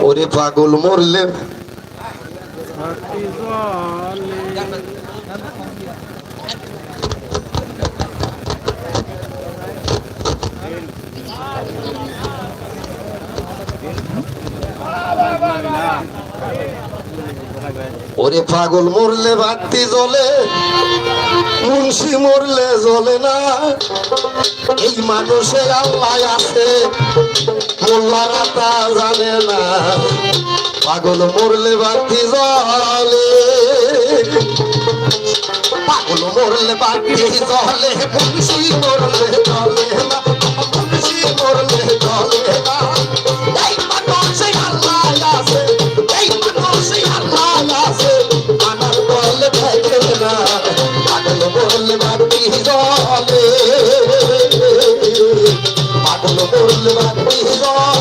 ওরে পাগল মরলে Yeah. ওরে পাগল মরলে বাড়তি জলে মুন্সি মরলে জলে না। এই মানুষের আল্লাহ আছে, মোল্লারা তা জানে না। পাগল মরলে বাড়তি জলে পাগল মরলে বাড়তি জলে মুন্সি মরলে জ্বলে। বলবানি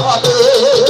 হবে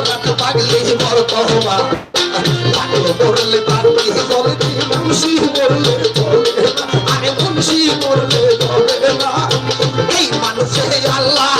তাতে পাগলে বড় তহবা লাগল পড়লে তাতে জলে মুন্সি পড়লে আরে মুন্সি পড়লে এই মানুষে আল্লাহ